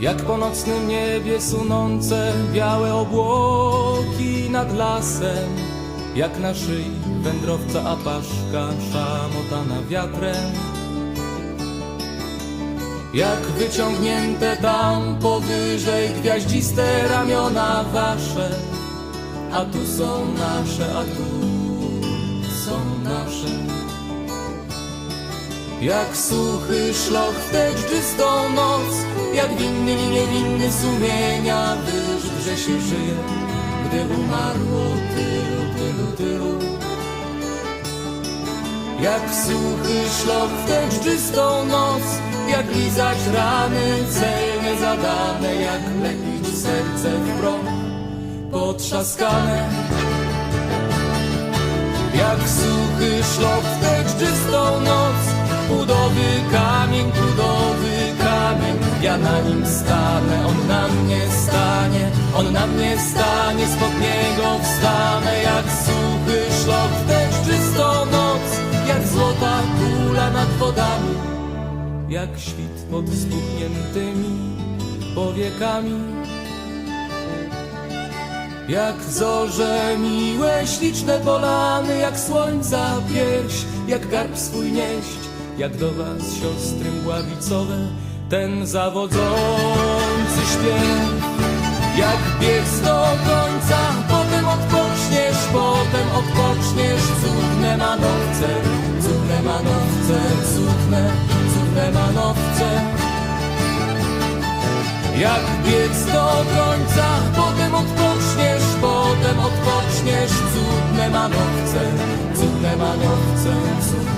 Jak po nocnym niebie sunące białe obłoki nad lasem Jak na szyi wędrowca apaszka szamotana wiatrem. Jak wyciągnięte tam powyżej gwiaździste ramiona wasze A tu są nasze, a tu są nasze jak suchy szloch w tę noc Jak winny niewinny sumienia Wyrzut, że się żyje Gdy umarło tylu, tylu, tylu. Jak suchy szloch w tę noc Jak lizać rany celnie zadane Jak lepić serce w proch potrzaskane. Jak suchy szlok Budowy kamień, budowy kamień. Ja na nim stanę, on na mnie stanie On na mnie stanie, spod niego wstanę Jak suchy szlok w tę noc Jak złota kula nad wodami. Jak świt pod spuchniętymi powiekami. Jak zorze miłe, śliczne polany, jak słońca pierś, jak garb swój nieść, jak do was siostry mgławicowe, ten zawodzący śpiew. Jak bieg do końca, potem odpoczniesz, potem odpoczniesz, cudne manowce, cudne manowce, cudne, cudne manowce. Jak biec do końca, potem odpoczniesz, potem odpoczniesz, cudne manowce, cudne manowce, cudne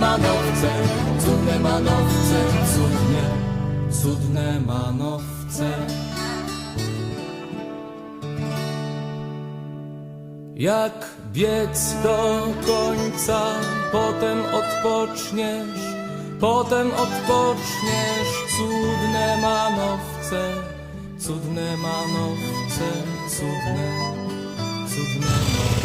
manowce, cudne manowce, cudne, cudne manowce. Jak biec do końca, potem odpoczniesz, potem odpoczniesz, cudne manowce, cudne manowce, cudne, cudne manowce.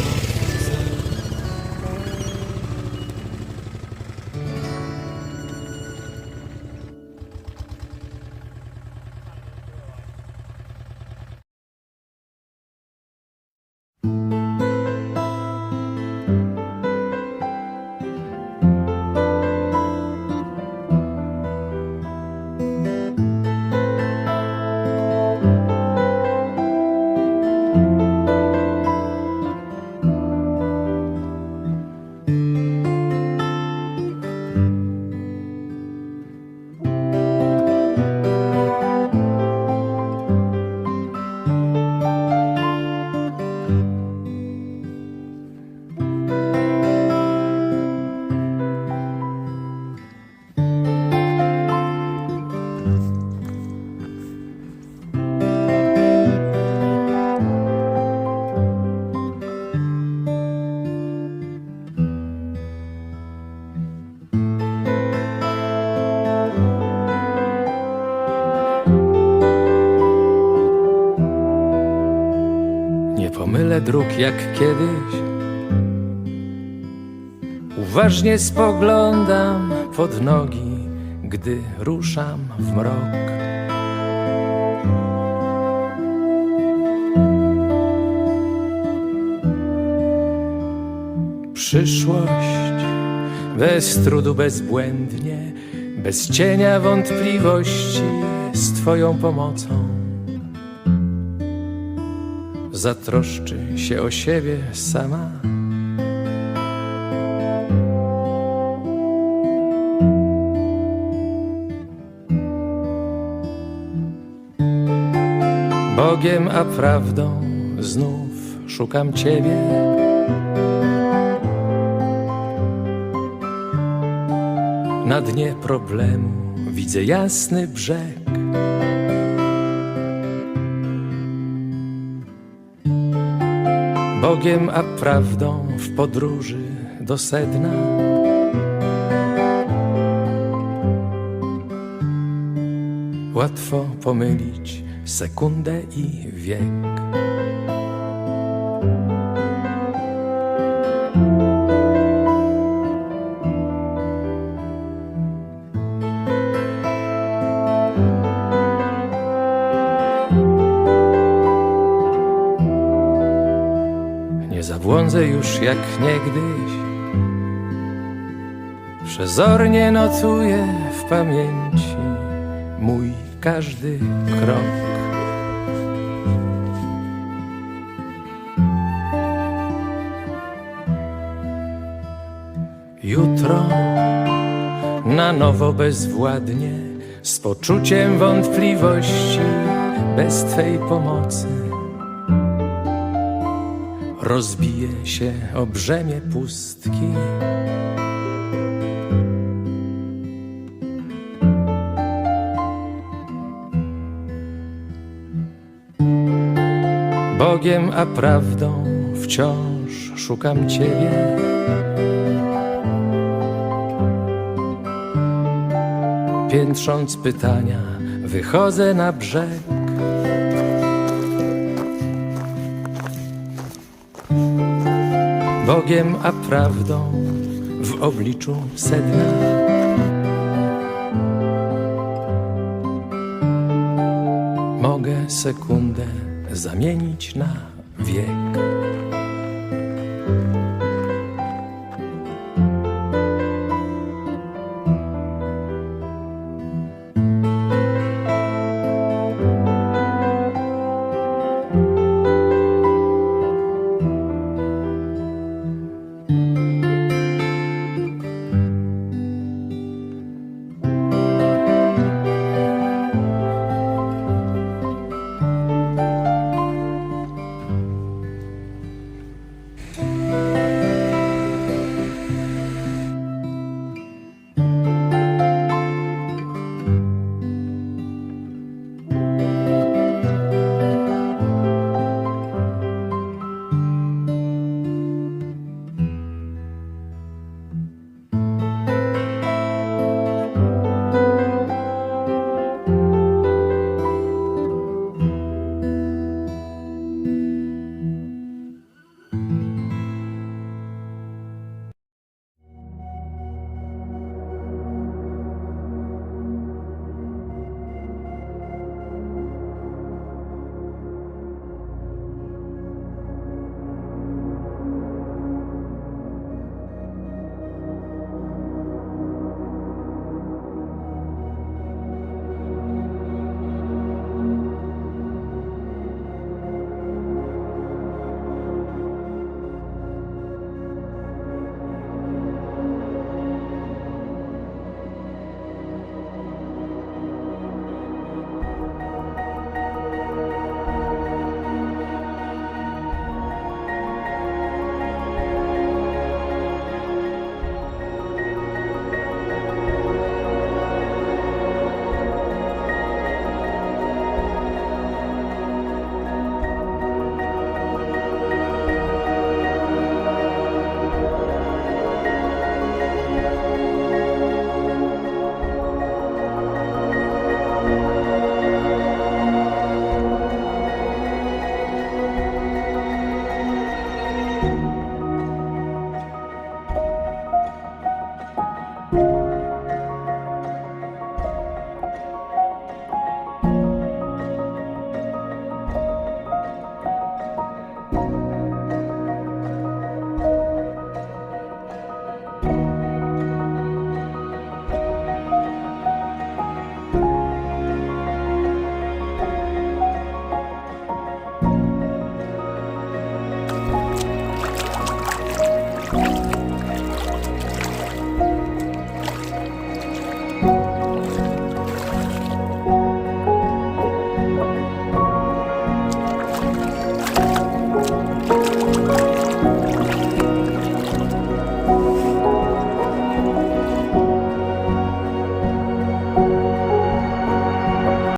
Dróg jak kiedyś. Uważnie spoglądam pod nogi, gdy ruszam w mrok. Przyszłość bez trudu, bezbłędnie, bez cienia wątpliwości, z Twoją pomocą zatroszczy się o siebie sama. Bogiem a prawdą znów szukam Ciebie. Na dnie problemu widzę jasny brzeg. Bogiem a prawdą w podróży do sedna. Łatwo pomylić sekundę i wiek. Nie zabłądzę już jak niegdyś. Przezornie notuję w pamięci mój każdy krok. Jutro na nowo bezwładnie, z poczuciem wątpliwości, bez Twej pomocy rozbije się o brzemię pustki. Bogiem a prawdą wciąż szukam Ciebie. Piętrząc pytania, wychodzę na brzeg. Bogiem a prawdą w obliczu sedna. Mogę sekundę zamienić na wiek.